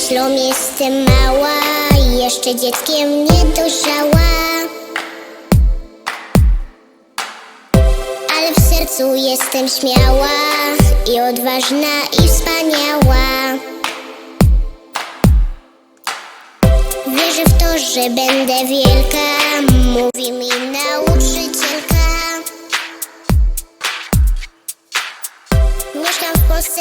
myślą jestem mała Jeszcze dzieckiem nie dojrzała Ale w sercu jestem śmiała I odważna i wspaniała. Wierzę w to, że będę wielka Mówi mi nauczycielka. Mieszkam w Polsce,